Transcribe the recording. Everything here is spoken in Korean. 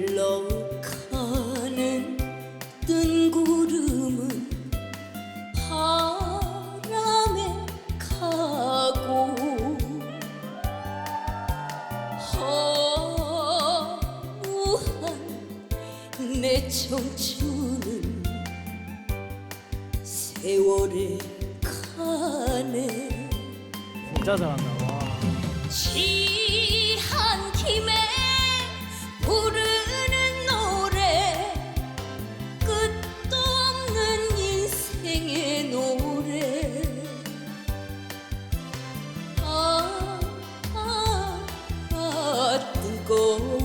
흘러가는 뜬 구름은 바람에 가고 허무한 내 청춘은 세월에 가네 잘한다 와. 哦